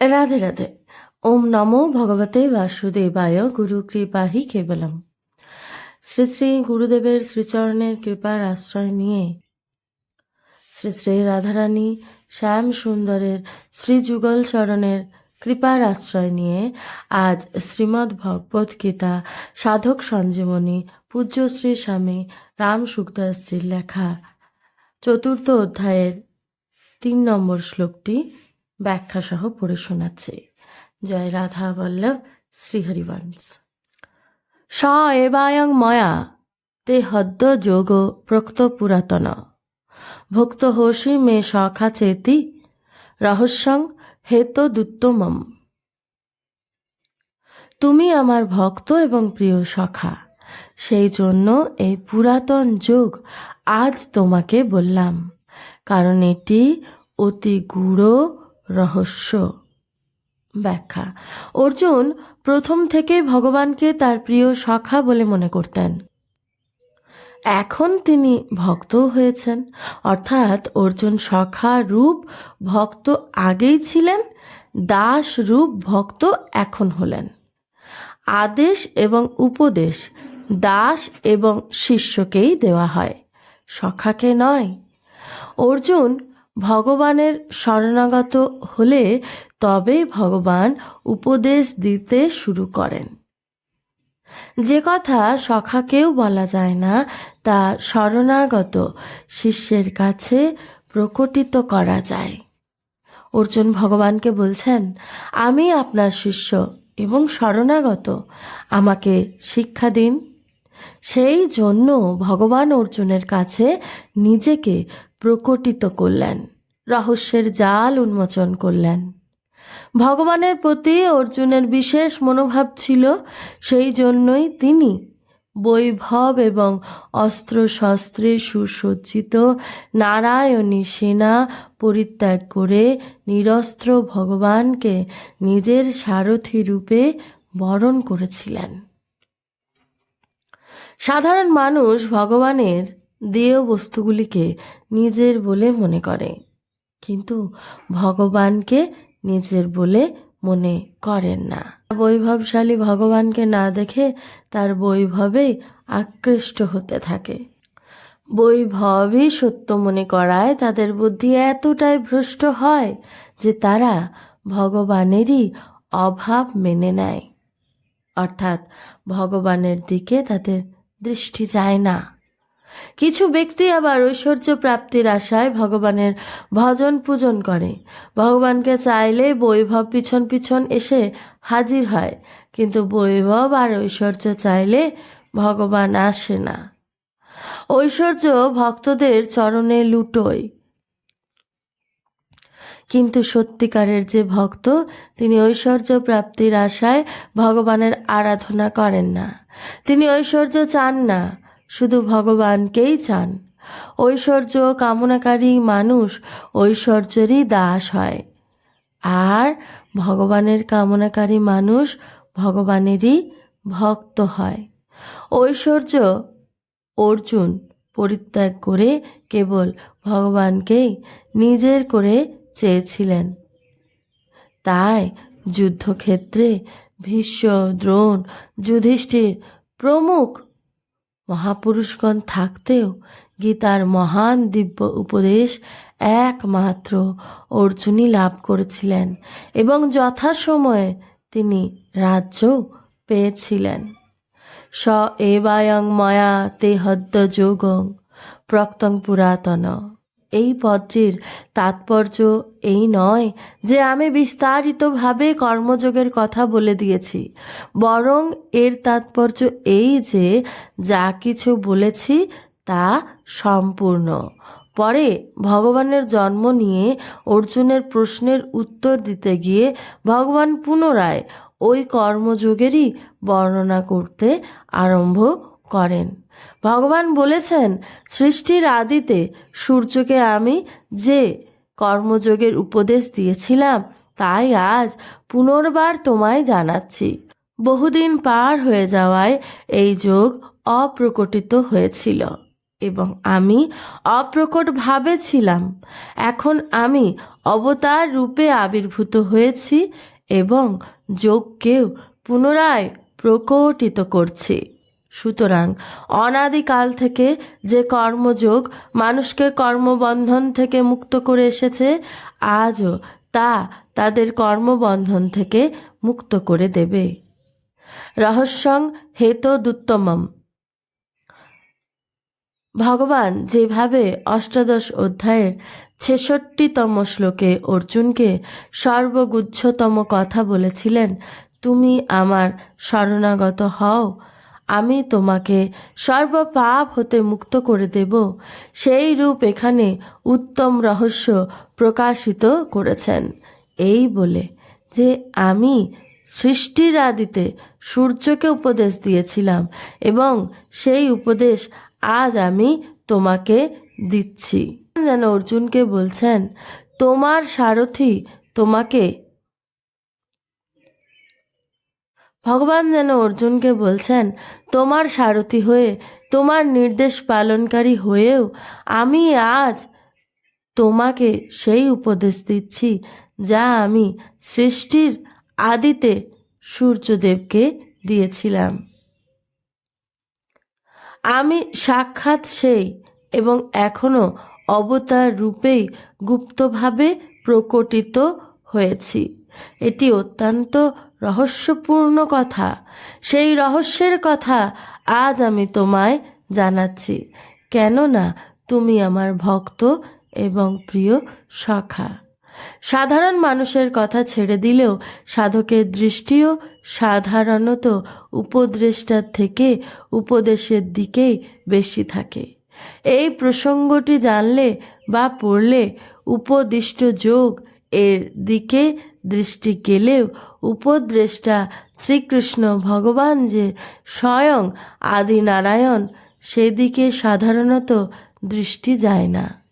রাধে রাধে। ওম নমো ভগবতে বাসুদেবায় গুরু কৃপাহি কেবলম। শ্রী শ্রী গুরুদেবের শ্রীচরণের কৃপার আশ্রয় নিয়ে শ্রী শ্রী রাধারানী শ্যাম সুন্দরের শ্রীযুগল চরণের কৃপার আশ্রয় নিয়ে আজ শ্রীমদ্ ভগবত গীতা সাধক সঞ্জীবনী পূজ্য শ্রী স্বামী রাম সুখদাসজির লেখা চতুর্থ অধ্যায়ের তিন নম্বর শ্লোকটি ব্যাখ্যা সহ পড়ে শোনাচ্ছে। জয় রাধা বল্লভ শ্রীহরিবংশ স এবায়ং ময়া, তে হদ্য যোগ প্রক্ত পুরাতন। ভক্ত হোসি মে সখা চেতি, রহস্যং হেত দুত্তমম। তুমি আমার ভক্ত এবং প্রিয় সখা সেই জন্য এই পুরাতন যুগ আজ তোমাকে বললাম, কারণ এটি অতি গূঢ় রহস্য ব্যাখ্যা। অর্জুন প্রথম থেকে ভগবানকে তার প্রিয় সখা বলে মনে করতেন। এখন তিনি ভক্তও হয়েছেন। অর্থাৎ অর্জুন সখা রূপ ভক্ত আগেই ছিলেন, দাস রূপ ভক্ত এখন হলেন। আদেশ এবং উপদেশ দাস এবং শিষ্যকেই দেওয়া হয়। সখাকে নয়, অর্জুন ভগবানের শরণাগত হলে তবে ভগবান উপদেশ দিতে শুরু করেন। যে কথা সখাকেও বলা যায় না, তা শরণাগত শিষ্যের কাছে প্রকটিত করা যায়। অর্জুন ভগবানকে বলছেন, আমি আপনার শিষ্য এবং শরণাগত, আমাকে শিক্ষা দিন। সেই জন্য ভগবান অর্জুনের কাছে নিজেকে প্রকটিত করলেন, রহস্যের জাল উন্মোচন করলেন। ভগবানের প্রতি অর্জুনের বিশেষ মনোভাব ছিল, সেই জন্যই তিনি বৈভব এবং অস্ত্র শস্ত্রে সুসজ্জিত নারায়ণী সেনা পরিত্যাগ করে নিরস্ত্র ভগবানকে নিজের সারথি রূপে বরণ করেছিলেন। সাধারণ মানুষ ভগবানের দেয় বস্তুগুলিকে নিজের বলে মনে করে, কিন্তু ভগবানকে নিজের বলে মনে করেন না। বৈভবশালী ভগবানকে না দেখে তার বৈভবেই আকৃষ্ট হতে থাকে। বৈভবই সত্য মনে করায় তাদের বুদ্ধি এতটাই ভ্রষ্ট হয় যে তারা ভগবানেরই অভাব মেনে নেয়। অর্থাৎ ভগবানের দিকে তাদের দৃষ্টি যায় না। কিছু ব্যক্তি আবার ঐশ্বর্য প্রাপ্তির আশায় ভগবানের ভজন পূজন করে। ভগবানকে চাইলে বৈভব পিছন পিছন এসে হাজির হয়, কিন্তু বৈভব আর ঐশ্বর্য চাইলে ভগবান আসে না। ঐশ্বর্য ভক্তদের চরণে লুটোয়। কিন্তু সত্যিকারের যে ভক্ত, তিনি ঐশ্বর্য প্রাপ্তির আশায় ভগবানের আরাধনা করেন না। তিনি ঐশ্বর্য চান না। শুধু ভগবানকেই চান। ঐশ্বর্য কামনাকারী মানুষ ঐশ্বর্যেরই দাস হয়। আর ভগবানের কামনাকারী মানুষ ভগবানেরই ভক্ত হয়। ঐশ্বর্য অর্জুন পরিত্যাগ করে কেবল ভগবানকেই নিজের করে চেয়েছিলেন। তাই যুদ্ধক্ষেত্রে ভীষ্ম, দ্রোণ, যুধিষ্ঠির প্রমুখ মহাপুরুষগণ থাকতেও গীতার মহান দিব্য উপদেশ একমাত্র অর্জুনই লাভ করেছিলেন এবং যথাসময়ে তিনি রাজ্য পেয়েছিলেন। স এবায়ং ময়া তে হদ্য যোগং, প্রক্তং পুরাতন। এই পদটির তাৎপর্য এই নয় যে আমি বিস্তারিতভাবে কর্মযোগের কথা বলে দিয়েছি। বরং এর তাৎপর্য এই যে যা কিছু বলেছি তা সম্পূর্ণ। পরে ভগবানের জন্ম নিয়ে অর্জুনের প্রশ্নের উত্তর দিতে গিয়ে ভগবান পুনরায় ওই কর্মযোগেরই বর্ণনা করতে আরম্ভ করেন। ভগবান বলেছেন, সৃষ্টির আদিতে সূর্যকে আমি যে কর্মযোগের উপদেশ দিয়েছিলাম, তাই আজ পুনর্বার তোমায় জানাচ্ছি। বহুদিন পার হয়ে যাওয়ায় এই যোগ অপ্রকটিত হয়েছিল এবং আমি অপ্রকটভাবে ছিলাম এখন আমি অবতার রূপে আবির্ভূত হয়েছি এবং যোগকেও পুনরায় প্রকটিত করছি। সুতরাং অনাদিকাল থেকে যে কর্মযোগ মানুষকে কর্মবন্ধন থেকে মুক্ত করে এসেছে, আজও তা তাদের কর্মবন্ধন থেকে মুক্ত করে দেবে। রহস্যং হেতদুত্তমম ভগবান যেভাবে অষ্টাদশ অধ্যায়ের ছেষট্টিতম শ্লোকে অর্জুনকে সর্বগুচ্ছতম কথা বলেছিলেন, তুমি আমার শরণাগত হও আমি তোমাকে সর্বপাপ হতে মুক্ত করে দেব। সেই রূপ এখানে উত্তম রহস্য প্রকাশিত করেছেন। এই বলে যে আমি সৃষ্টির আদিতে সূর্যকে উপদেশ দিয়েছিলাম এবং সেই উপদেশ আজ আমি তোমাকে দিচ্ছি। যেন অর্জুনকে বলছেন, তোমার সারথি তোমাকে ভগবান যেন অর্জুনকে বলছেন, তোমার সারথি হয়ে, তোমার নির্দেশ পালনকারী হয়েও আমি আজ তোমাকে সেই উপদেশ দিচ্ছি, যা আমি সৃষ্টির আদিতে সূর্যদেবকে দিয়েছিলাম। আমি সাক্ষাৎ সেই এবং এখনও অবতার রূপেই গুপ্তভাবে প্রকটিত হয়েছি। এটি অত্যন্ত রহস্যপূর্ণ কথা। সেই রহস্যের কথা আজ আমি তোমায় জানাচ্ছি। কেননা তুমি আমার ভক্ত এবং প্রিয় সখা। সাধারণ মানুষের কথা ছেড়ে দিলেও সাধকের দৃষ্টিও সাধারণত উপদেষ্টার থেকে উপদেশের দিকেই বেশি থাকে। এই প্রসঙ্গটি জানলে বা পড়লে উপদিষ্ট যোগ এর দিকে দৃষ্টি গেলেও উপদ্রেষ্টা শ্রীকৃষ্ণ ভগবান যে স্বয়ং আদি নারায়ণ সেদিকে সাধারণত দৃষ্টি যায় না।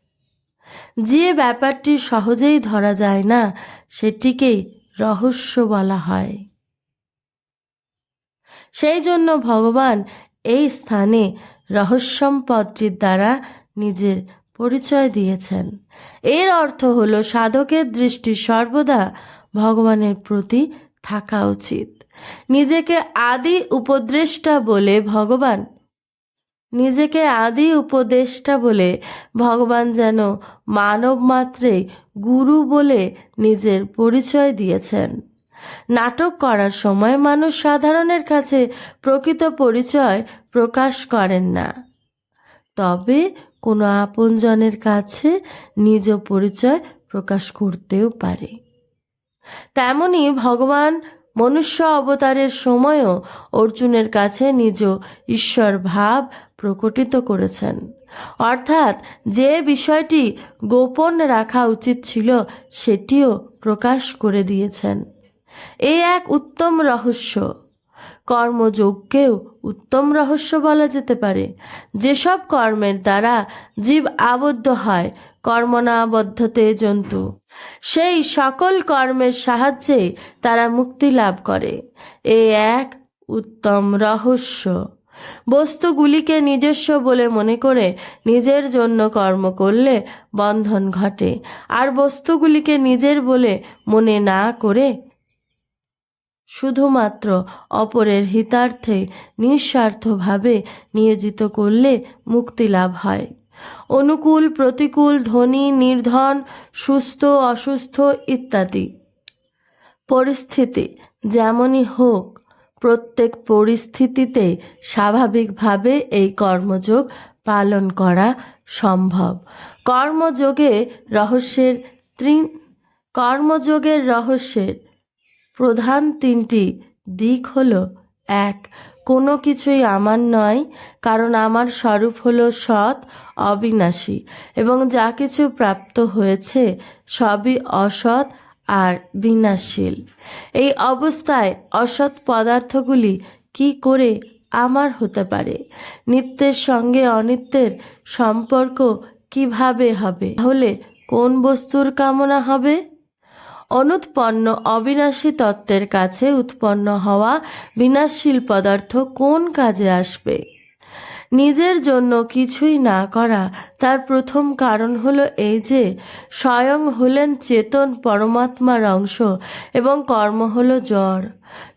যে ব্যাপারটি সহজেই ধরা যায় না সেটিকেই রহস্য বলা হয়। সেই জন্য ভগবান এই স্থানে রহস্যম পদটির দ্বারা নিজের পরিচয় দিয়েছেন। এর অর্থ হলো সাধকের দৃষ্টি সর্বদা ভগবানের প্রতি থাকা উচিত। নিজেকে আদি উপদ্রেষ্টা বলে ভগবান, নিজেকে আদি উপদেষ্টা বলে ভগবান যেন মানব মাত্রে গুরু বলে নিজের পরিচয় দিয়েছেন। নাটক করার সময় মানুষ সাধারণের কাছে প্রকৃত পরিচয় প্রকাশ করেন না। তবে কোনো আপনজনের কাছে নিজ পরিচয় প্রকাশ করতেও পারে। তেমনি ভগবান মনুষ্য অবতারের সময়ও অর্জুনের কাছে নিজ ঈশ্বর ভাব প্রকটিত করেছেন। অর্থাৎ যে বিষয়টি গোপন রাখা উচিত ছিল, সেটিও প্রকাশ করে দিয়েছেন। এই এক উত্তম রহস্য। কর্মযোগকেও উত্তম রহস্য বলা যেতে পারে। যেসব কর্মের দ্বারা জীব আবদ্ধ হয় কর্মনাবদ্ধতে জন্তু। সেই সকল কর্মের সাহায্যে তারা মুক্তি লাভ করে। এ এক উত্তম রহস্য। বস্তুগুলিকে নিজস্ব বলে মনে করে নিজের জন্য কর্ম করলে বন্ধন ঘটে, আর বস্তুগুলিকে নিজের বলে মনে না করে শুধুমাত্র অপরের হিতার্থে নিঃস্বার্থভাবে নিয়োজিত করলে মুক্তি লাভ হয়। অনুকূল, প্রতিকূল, ধনী, নির্ধন, সুস্থ, অসুস্থ ইত্যাদি। পরিস্থিতি যেমনই হোক, প্রত্যেক পরিস্থিতিতে স্বাভাবিকভাবে এই কর্মযোগ পালন করা সম্ভব। কর্মযোগে রহস্যের ত্রি কর্মযোগের রহস্যের প্রধান তিনটি দিক হলো, এক কোনো কিছুই আমার নয়, কারণ আমার স্বরূপ হলো সৎ, অবিনাশী, এবং যা কিছু প্রাপ্ত হয়েছে সবই অসৎ আর বিনাশশীল এই অবস্থায় অসৎ পদার্থগুলি কি করে আমার হতে পারে? নিত্যের সঙ্গে অনিত্যের সম্পর্ক কীভাবে হবে? তাহলে কোন বস্তুর কামনা হবে? অনুৎপন্ন অবিনাশী তত্ত্বের কাছে উৎপন্ন হওয়া বিনাশশীল পদার্থ কোন কাজে আসবে? নিজের জন্য কিছুই না করা তার প্রথম কারণ হলো এই যে, স্বয়ং হলেন চেতন পরমাত্মার অংশ এবং কর্ম হলো জ্বর।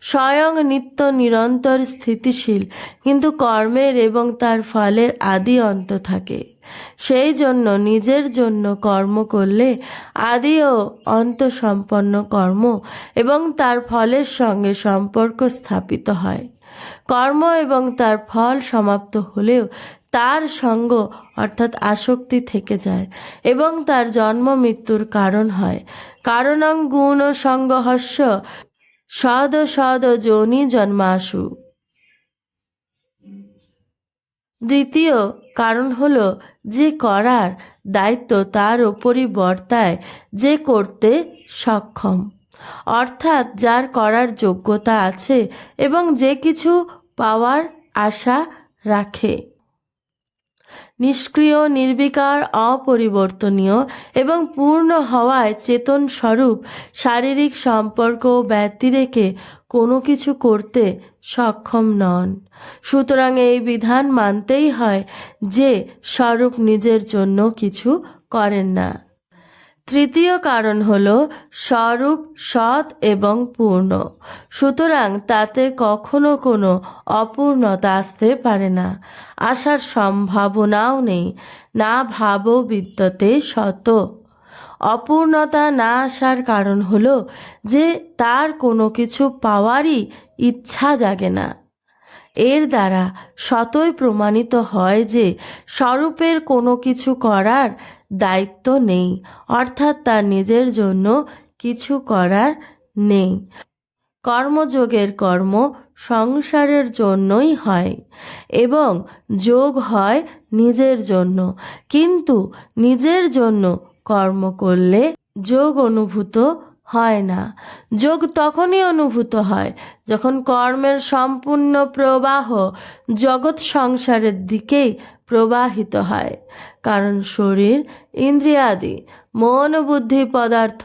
স্বয়ং নিত্য নিরন্তর স্থিতিশীল, কিন্তু কর্মের এবং তার ফলের আদি অন্ত থাকে। সেই জন্য নিজের জন্য কর্ম করলে আদি ও অন্ত সম্পন্ন কর্ম এবং তার ফলের সঙ্গে সম্পর্ক স্থাপিত হয়। কর্ম এবং তার ফল সমাপ্ত হলেও তার সঙ্গ অর্থাৎ আসক্তি থেকে যায় এবং তার জন্ম মৃত্যুর কারণ হয়। কারণং গুণ ও সঙ্গহস্য সদ সদ যোনি জন্মাসু। দ্বিতীয় কারণ হলো যে করার দায়িত্ব তার ওপরই বর্তায়, যে করতে সক্ষম। অর্থাৎ যার করার যোগ্যতা আছে এবং যে কিছু পাওয়ার আশা রাখে। নিষ্ক্রিয়, নির্বিকার, অপরিবর্তনীয় এবং পূর্ণ হওয়ায় চেতন স্বরূপ শারীরিক সম্পর্ক ব্যতিরেকে কোনো কিছু করতে সক্ষম নন। সুতরাং এই বিধান মানতেই হয় যে স্বরূপ নিজের জন্য কিছু করেন না। তৃতীয় কারণ হল স্বরূপ সৎ এবং পূর্ণ। সুতরাং তাতে কখনো কোনো অপূর্ণতা আসতে পারে না। আসার সম্ভাবনাও নেই। না ভাবও বিদ্যতে শত অপূর্ণতা না আসার কারণ হলো যে তার কোনো কিছু পাওয়ারই ইচ্ছা জাগে না। এর দ্বারা শতই প্রমাণিত হয় যে স্বরূপের কোনো কিছু করার দায়িত্ব নেই, অর্থাৎ তার নিজের জন্য কিছু করার নেই। কর্মযোগের কর্ম সংসারের জন্যই হয় এবং যোগ হয় নিজের জন্য, কিন্তু নিজের জন্য কর্ম করলে যোগ অনুভূত হয় না। যোগ তখনই অনুভূত হয় যখন কর্মের সম্পূর্ণ প্রবাহ জগৎ সংসারের দিকেই প্রবাহিত হয়। কারণ শরীর, ইন্দ্রিয়াদি, মন বুদ্ধি পদার্থ,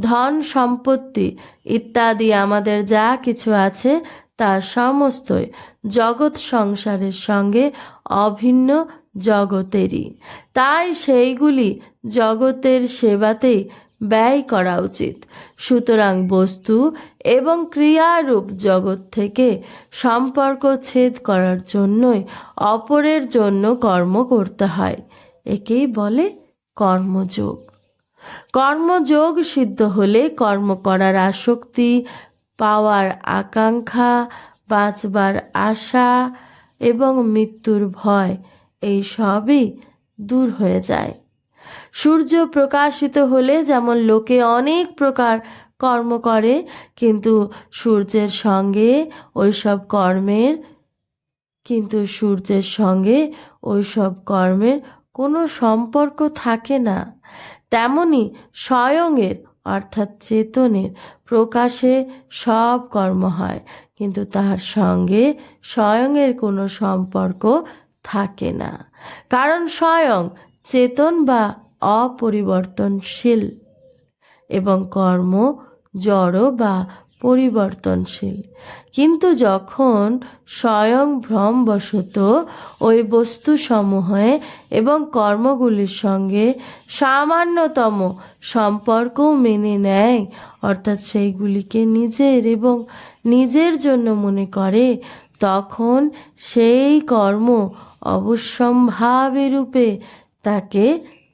ধন সম্পত্তি ইত্যাদি আমাদের যা কিছু আছে তা সমস্তই জগৎ সংসারের সঙ্গে অভিন্ন জগতেরই। তাই সেইগুলি জগতের সেবাতেই ব্যয় করা উচিত। সুতরাং বস্তু এবং ক্রিয়ারূপ জগৎ থেকে সম্পর্ক ছেদ করার জন্যই অপরের জন্য কর্ম করতে হয়। একেই বলে কর্মযোগ। কর্মযোগ সিদ্ধ হলে কর্ম করার আসক্তি, পাওয়ার আকাঙ্ক্ষা, বাঁচবার আশা এবং মৃত্যুর ভয়, এই সবই দূর হয়ে যায়। সূর্য প্রকাশিত হলে যেমন লোকে অনেক প্রকার কর্ম করে, কিন্তু সূর্যের সঙ্গে ওইসব কর্মের, কিন্তু সূর্যের সঙ্গে ওইসব কর্মের কোনো সম্পর্ক থাকে না। তেমনি স্বয়ংয়ের, অর্থাৎ চেতনের, প্রকাশে সব কর্ম হয়, কিন্তু তার সঙ্গে স্বয়ংয়ের কোনো সম্পর্ক থাকে না। কারণ স্বয়ং চেতন বা অপরিবর্তনশীল এবং কর্ম জড় বা পরিবর্তনশীল। কিন্তু যখন স্বয়ং ভ্রমবশত ওই বস্তুসমূহে এবং কর্মগুলির সঙ্গে সামান্যতম সম্পর্কও মেনে নেয়, অর্থাৎ সেইগুলিকে নিজের এবং নিজের জন্য মনে করে, তখন সেই কর্ম অবশ্যম্ভাবী রূপে তাকে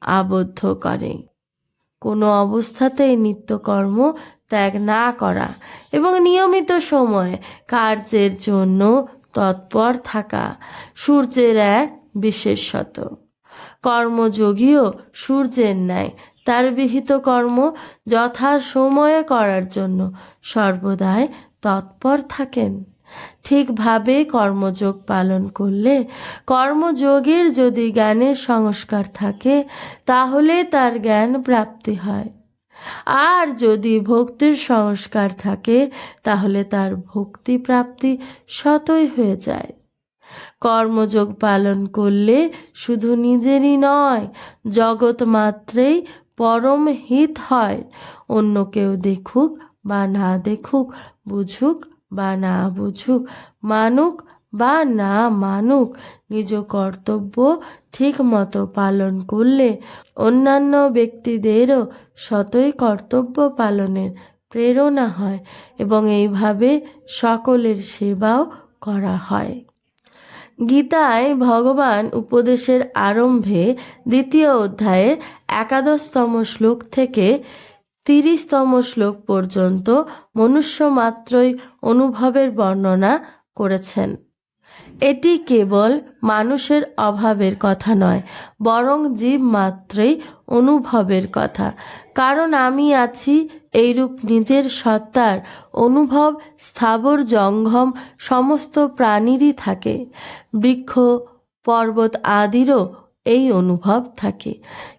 আবদ্ধ করে। কোনো অবস্থাতেই নিত্যকর্ম ত্যাগ না করা এবং নিয়মিত সময় কার্যের জন্য তৎপর থাকা সূর্যের এক বিশেষত কর্মযোগীও সূর্যের ন্যায় তার বিহিত কর্ম যথা সময়ে করার জন্য সর্বদাই তৎপর থাকেন। ঠিকভাবে কর্মযোগ পালন করলে কর্মযোগের যদি জ্ঞানের সংস্কার থাকে, তাহলে তার জ্ঞান প্রাপ্তি হয়। আর যদি ভক্তির সংস্কার থাকে, তাহলে তার ভক্তি প্রাপ্তি শতই হয়ে যায়। কর্মযোগ পালন করলে শুধু নিজেরই নয়, জগৎ মাত্রেই পরম হিত হয়। অন্য কেউ দেখুক বা না দেখুক, বুঝুক বা না বুঝুক মানুক বা না মানুক, নিজ কর্তব্য ঠিক মতো পালন করলে অন্যান্য ব্যক্তিদেরও সতই কর্তব্য পালনের প্রেরণা হয় এবং এইভাবে সকলের সেবাও করা হয়। গীতায় ভগবান উপদেশের আরম্ভে দ্বিতীয় অধ্যায়ের একাদশতম শ্লোক থেকে তিরিশতম শ্লোক পর্যন্ত মনুষ্য মাত্রই অনুভবের বর্ণনা করেছেন। এটি কেবল মানুষের অভাবের কথা নয়, বরং জীব মাত্রই অনুভবের কথা। কারণ আমি আছি এইরূপ নিজের সত্তার অনুভব, স্থাবর জঙ্গম সমস্ত প্রাণীরই থাকে। বৃক্ষ, পর্বত আদিরও এই অনুভব থাকে।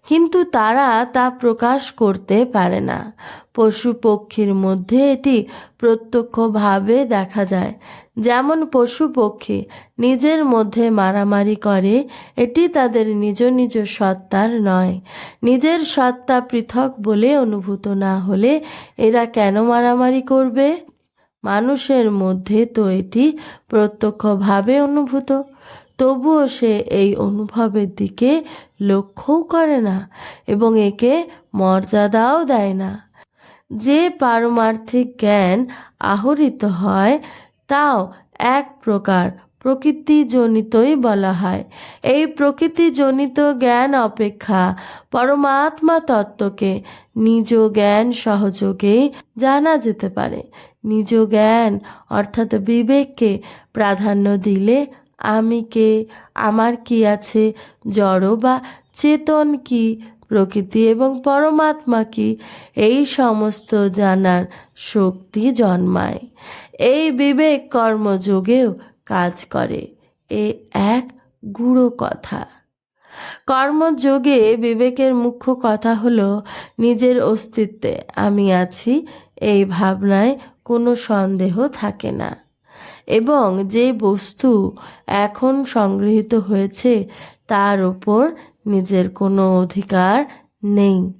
কিন্তু তারা তা প্রকাশ করতে পারে না। পশু পক্ষীর মধ্যে এটি প্রত্যক্ষভাবে দেখা যায়। যেমন পশু পক্ষী নিজের মধ্যে মারামারি করে, এটি তাদের নিজ নিজ সত্তার নয়। নিজের সত্তা পৃথক বলে অনুভূত না হলে এরা কেন মারামারি করবে? মানুষের মধ্যে তো এটি প্রত্যক্ষভাবে অনুভূত। তবুও সে এই অনুভবের দিকে লক্ষ্যও করে না এবং একে মর্যাদাও দেয় না। যে পারমার্থিক জ্ঞান আহরিত হয়, তাও এক প্রকার প্রকৃতিজনিতই বলা হয়। এই প্রকৃতিজনিত জ্ঞান অপেক্ষা পরমাত্মা তত্ত্বকে নিজ জ্ঞান সহযোগেই জানা যেতে পারে। নিজ জ্ঞান অর্থাৎ বিবেককে প্রাধান্য দিলে আমি কে? আমার কি আছে? জড় বা চেতন কি? প্রকৃতি এবং পরমাত্মা কি? এই সমস্ত জানার শক্তি জন্মায়। এই বিবেক কর্মযোগেও কাজ করে। এ এক গুঁড়ো কথা। কর্মযোগে বিবেকের মুখ্য কথা হলো নিজের অস্তিত্বে। আমি আছি, এই ভাবনায় কোনো সন্দেহ থাকে না। এবং যে বস্তু এখন সংগৃহীত হয়েছে তার ওপর নিজের কোনো অধিকার নেই।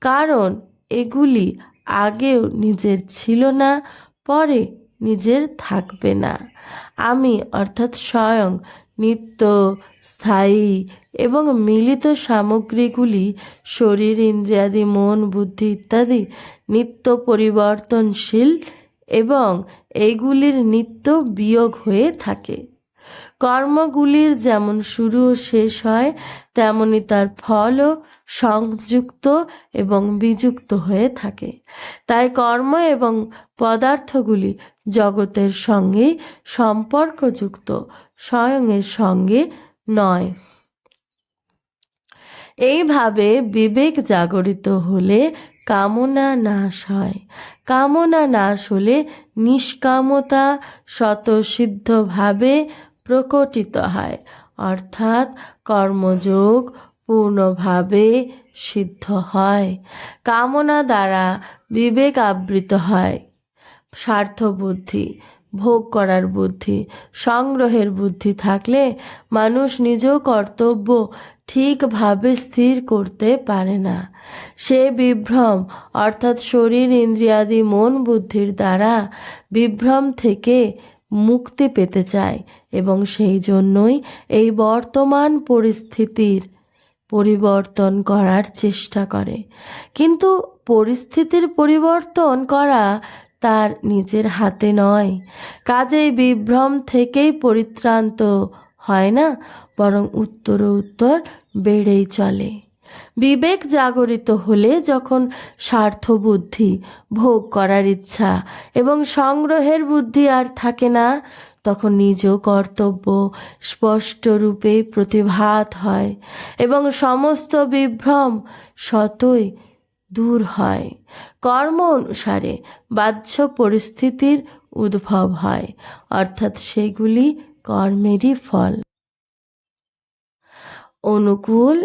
কারণ এগুলি আগেও নিজের ছিল না, পরে নিজের থাকবে না। আমি অর্থাৎ স্বয়ং নিত্য, স্থায়ী এবং মিলিত সামগ্রীগুলি, শরীর, ইন্দ্রিয়াদি, মন, বুদ্ধি ইত্যাদি নিত্য পরিবর্তনশীল এবং এইগুলির নিত্য বিয়োগ হয়ে থাকে। কর্মগুলির যেমন শুরু ও শেষ হয়, তেমনি তার ফলও সংযুক্ত এবং বিযুক্ত হয়ে থাকে। তাই কর্ম এবং পদার্থগুলি জগতের সঙ্গে সম্পর্কযুক্ত স্বয়ংয়ের সঙ্গে নয়। এইভাবে বিবেক জাগরিত হলে কামনা নাশ হয়। কামনা নাশ হলে নিষ্কামতা স্বতঃসিদ্ধভাবে প্রকটিত হয়। অর্থাৎ কর্মযোগ পূর্ণভাবে সিদ্ধ হয়। কামনা দ্বারা বিবেক আবৃত হয়। স্বার্থ বুদ্ধি ভোগ করার বুদ্ধি, সংগ্রহের বুদ্ধি থাকলে মানুষ নিজ কর্তব্য ঠিকভাবে স্থির করতে পারে না। সে বিভ্রম, অর্থাৎ শরীর, ইন্দ্রিয়াদি, মন বুদ্ধির দ্বারা বিভ্রম থেকে মুক্তি পেতে চায় এবং সেই জন্যই এই বর্তমান পরিস্থিতির পরিবর্তন করার চেষ্টা করে। কিন্তু পরিস্থিতির পরিবর্তন করা তার নিজের হাতে নয়। কাজেই বিভ্রম থেকেই পরিত্রান্ত হয় না, বরং উত্তর উত্তর বেড়েই চলে। বিবেক জাগরিত হলে যখন স্বার্থ বুদ্ধি ভোগ করার ইচ্ছা এবং সংগ্রহের বুদ্ধি আর থাকে না, তখন নিজ কর্তব্য স্পষ্টরূপে প্রতিভাত হয় এবং সমস্ত বিভ্রম সতই দূর হয়। কর্ম অনুসারে বাহ্য পরিস্থিতির উদ্ভব হয়, অর্থাৎ সেগুলি কর্মেরই ফল। অনুকূল,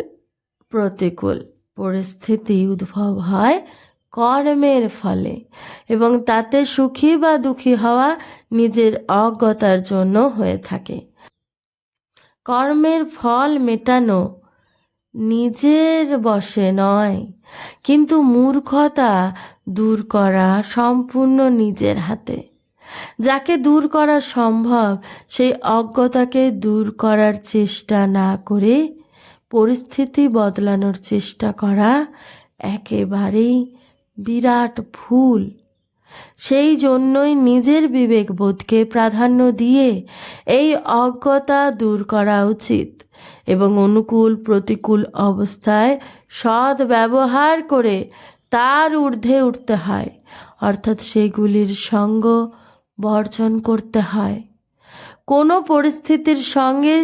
প্রতিকূল পরিস্থিতি উদ্ভব হয় কর্মের ফলে, এবং তাতে সুখী বা দুঃখী হওয়া নিজের অজ্ঞতার জন্য হয়ে থাকে। কর্মের ফল মেটানো নিজের বশে নয় কিন্তু মূর্খতা দূর করা সম্পূর্ণ নিজের হাতে। যাকে দূর করা সম্ভব, সেই অজ্ঞতাকে দূর করার চেষ্টা না করে পরিস্থিতি বদলানোর চেষ্টা করা একেবারেই বিরাট ভুল। সেই জন্যই নিজের বিবেকবোধকে প্রাধান্য দিয়ে এই অজ্ঞতা দূর করা উচিত। এবং অনুকূল প্রতিকূল অবস্থায় সৎ ব্যবহার করে তার ঊর্ধ্বে উঠতে হয়, অর্থাৎ সেগুলির সঙ্গ বর্জন করতে হয়। কোনো পরিস্থিতির সঙ্গে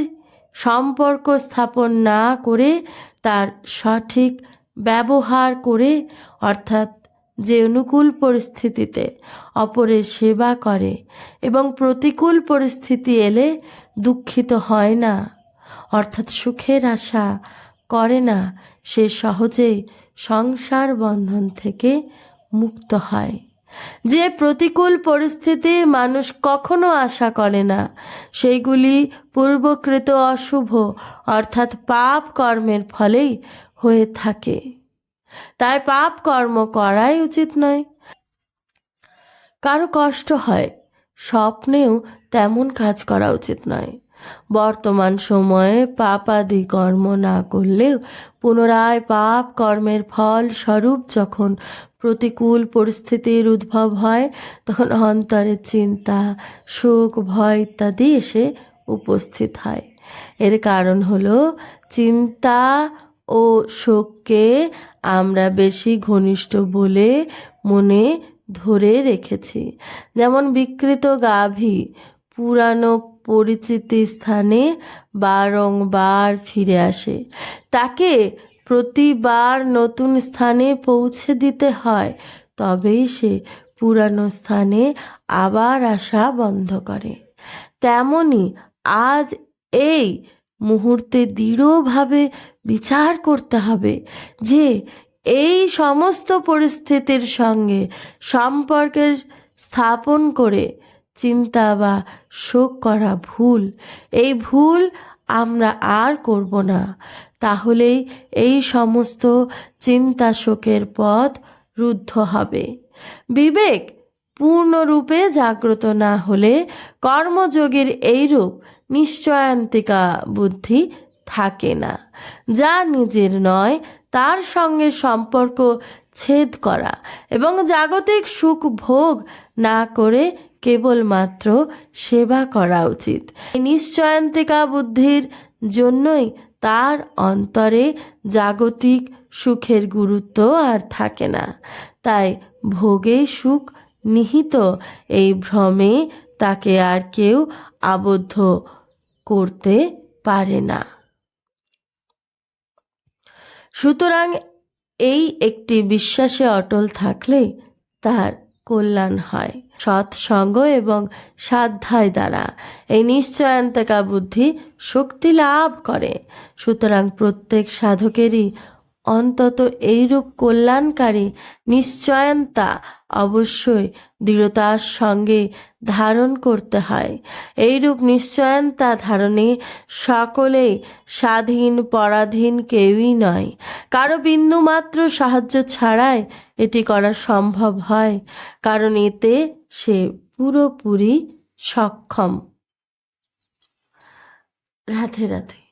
সম্পর্ক স্থাপন না করে তার সঠিক ব্যবহার করে, অর্থাৎ যে অনুকূল পরিস্থিতিতে অপরের সেবা করে এবং প্রতিকূল পরিস্থিতি এলে দুঃখিত হয় না। অর্থাৎ সুখের আশা করে না, সে সহজে সংসার বন্ধন থেকে মুক্ত হয়। যে প্রতিকূল পরিস্থিতি মানুষ কখনো আশা করে না, সেইগুলি পূর্বকৃত অশুভ, অর্থাৎ পাপ কর্মের ফলেই হয়ে থাকে। তাই পাপ কর্ম করাই উচিত নয়। কারও কষ্ট হয়, স্বপ্নেও তেমন কাজ করা উচিত নয়। বর্তমান সময়ে পাপাদি কর্ম না করলেও পুনরায় পাপ কর্মের ফল স্বরূপ যখন প্রতিকূল পরিস্থিতির উদ্ভব হয়, তখন অন্তরে চিন্তা, শোক, ভয় ইত্যাদি এসে উপস্থিত হয়। এর কারণ হলো চিন্তা ও শোককে আমরা বেশি ঘনিষ্ঠ বলে মনে ধরে রেখেছি। যেমন বিকৃত গাভী, পুরানো পরিচিতি স্থানে বারংবার ফিরে আসে। তাকে প্রতিবার নতুন স্থানে পৌঁছে দিতে হয়, তবেই সে পুরানো স্থানে আবার আসা বন্ধ করে। তেমনি আজ এই মুহূর্তে দৃঢ়ভাবে বিচার করতে হবে যে এই সমস্ত পরিস্থিতির সঙ্গে সম্পর্কের স্থাপন করে চিন্তা বা শোক করা ভুল, এই ভুল আমরা আর করব না। তাহলেই এই সমস্ত চিন্তা শোকের পথ রুদ্ধ হবে। বিবেক পূর্ণরূপে জাগ্রত না হলে কর্মযোগীর এইরূপ নিশ্চয়ান্তিকা বুদ্ধি থাকে না, যা নিজের নয়, তার সঙ্গে সম্পর্ক ছেদ করা এবং জাগতিক সুখ ভোগ না করে কেবলমাত্র সেবা করা উচিত। নিশ্চয়ান্তিকা বুদ্ধির জন্যই তার অন্তরে জাগতিক সুখের গুরুত্ব আর থাকে না। তাই ভোগে সুখ নিহিত এই ভ্রমে তাকে আর কেউ আবদ্ধ করতে পারে না। সুতরাং এই একটি বিশ্বাসে অটল থাকলে তার কল্যাণ হয়। সৎসঙ্গ এবং সাধ্যায় দ্বারা। এই নিশ্চয়ান্তকা বুদ্ধি শক্তি লাভ করে। সুতরাং প্রত্যেক সাধকেরই অন্তত এইরূপ কল্যাণকারী নিশ্চয়তা অবশ্যই দৃঢ়তার সঙ্গে ধারণ করতে হয়। এইরূপ নিশ্চয়তা ধারণে সকলেই স্বাধীন পরাধীন কেউই নয়। কারও বিন্দুমাত্র সাহায্য ছাড়াই এটি করা সম্ভব হয়, কারণ এতে সে পুরোপুরি সক্ষম। রাধে রাধে।